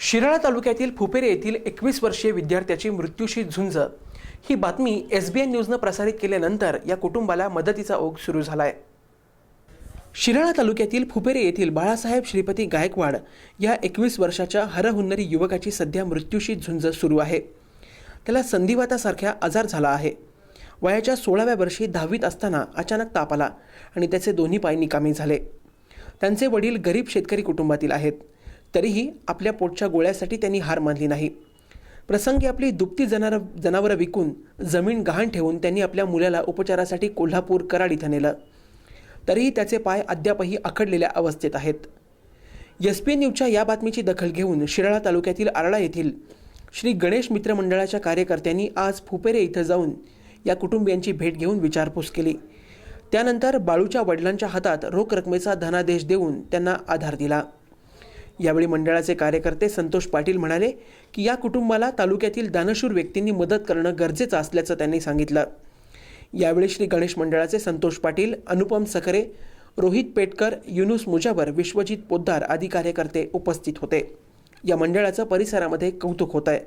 शिराळा तालुक्यातील फुपेरे येथील एकवीस वर्षीय विद्यार्थ्याची मृत्यूशी झुंज. ही बातमी एस बी एन न्यूजनं प्रसारित केल्यानंतर या कुटुंबाला मदतीचा ओघ सुरू झालाय. शिराळा तालुक्यातील फुपेरे येथील बाळासाहेब श्रीपती गायकवाड या एकवीस वर्षाच्या हरहुन्नरी युवकाची सध्या मृत्यूशी झुंज सुरू आहे. त्याला संधिवातासारख्या आजार झाला आहे. वयाच्या सोळाव्या वर्षी दहावीत असताना अचानक ताप आला आणि त्याचे दोन्ही पाय निकामी झाले. त्यांचे वडील गरीब शेतकरी कुटुंबातील आहेत. तरीही आपल्या पोटच्या गोळ्यासाठी त्यांनी हार मानली नाही. प्रसंगी आपली दुपती जनार जनावरं विकून जमीन गहाण ठेवून त्यांनी आपल्या मुलाला उपचारासाठी कोल्हापूर कराड इथं नेलं. तरीही त्याचे पाय अद्यापही अखडलेल्या अवस्थेत आहेत. एस पी न्यूजच्या या बातमीची दखल घेऊन शिराळा तालुक्यातील आरळा येथील श्री गणेश मित्र मंडळाच्या कार्यकर्त्यांनी आज फुपेरे इथं जाऊन या कुटुंबियांची भेट घेऊन विचारपूस केली. त्यानंतर बाळूच्या वडिलांच्या हातात रोख रकमेचा धनादेश देऊन त्यांना आधार दिला. यावेळी मंडळाचे कार्यकर्ते संतोष पाटील म्हणाले की या कुटुंबाला तालुक्यातील दानशूर व्यक्तींनी मदत करणं गरजेचं असल्याचं त्यांनी सांगितलं. यावेळी श्री गणेश मंडळाचे संतोष पाटील अनुपम सकरे रोहित पेटकर युनुस मुजावर विश्वजित पोद्दार आदी कार्यकर्ते उपस्थित होते. या मंडळाचं परिसरामध्ये कौतुक होत आहे